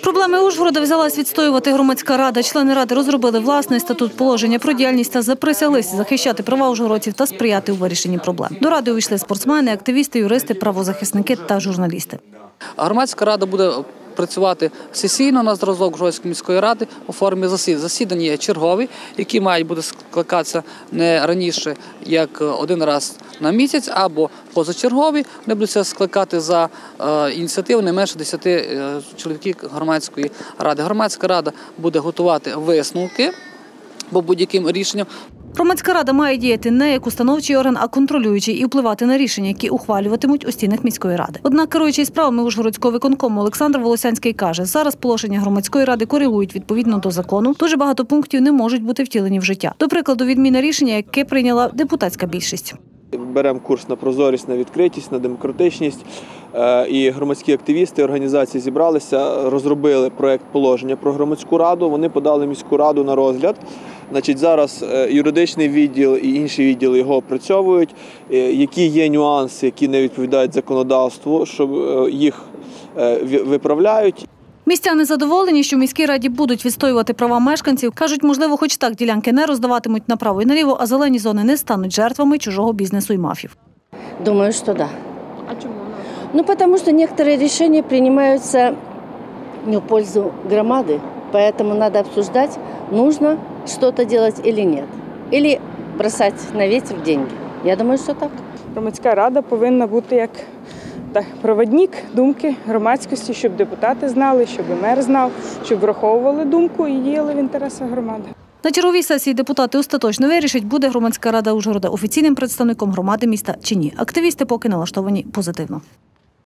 Проблеми Ужгорода взялась відстоювати громадська рада. Члени ради розробили власний статут положення про діяльність та заприсяглись захищати права ужгородців та сприяти у вирішенні проблем. До ради увійшли спортсмени, активісти, юристи, правозахисники та журналісти. Громадська рада буде працювати сесійно на зразок Жойської міської ради у формі засідань. Засідання є чергові, які мають бути скликатися не раніше як один раз на місяць або позачергові. Вони будуть скликати за е, ініціативи не менше 10 е, чоловіків громадської ради. Громадська рада буде готувати висновки по будь-яким рішенням. Громадська рада має діяти не як установчий орган, а контролюючий і впливати на рішення, які ухвалюватимуть у стінах міської ради. Однак, керуючий справами Ужгородського виконкому Олександр Волосянський каже, зараз положення громадської ради коригують відповідно до закону. Дуже багато пунктів не можуть бути втілені в життя. До прикладу, відміна рішення, яке прийняла депутатська більшість. Беремо курс на прозорість, на відкритість, на демократичність. Е, І громадські активісти організації зібралися, розробили проект положення про громадську раду. Вони подали міську раду на розгляд. Значить, зараз е, юридичний відділ і інші відділи його опрацьовують. Е, Які є нюанси, які не відповідають законодавству, щоб їх виправляють. Містяни задоволені, що в міській раді будуть відстоювати права мешканців. кажуть, можливо, хоч так ділянки не роздаватимуть направо і наліво, а зелені зони не стануть жертвами чужого бізнесу і мафів. Думаю, что да. А чему? Ну, потому что некоторые решения принимаются не в пользу громады, поэтому надо обсуждать, нужно что-то делать или нет. Или бросать на ветер деньги. Я думаю, что так. Громадська рада повинна бути як так, проводник думки громадськості, щоб депутати знали, щоб мер знав, щоб враховували думку і діяли в інтересах громади. На черговій сесії депутати остаточно вирішать, буде громадська рада Ужгорода офіційним представником громади міста чи ні. Активісти поки налаштовані позитивно.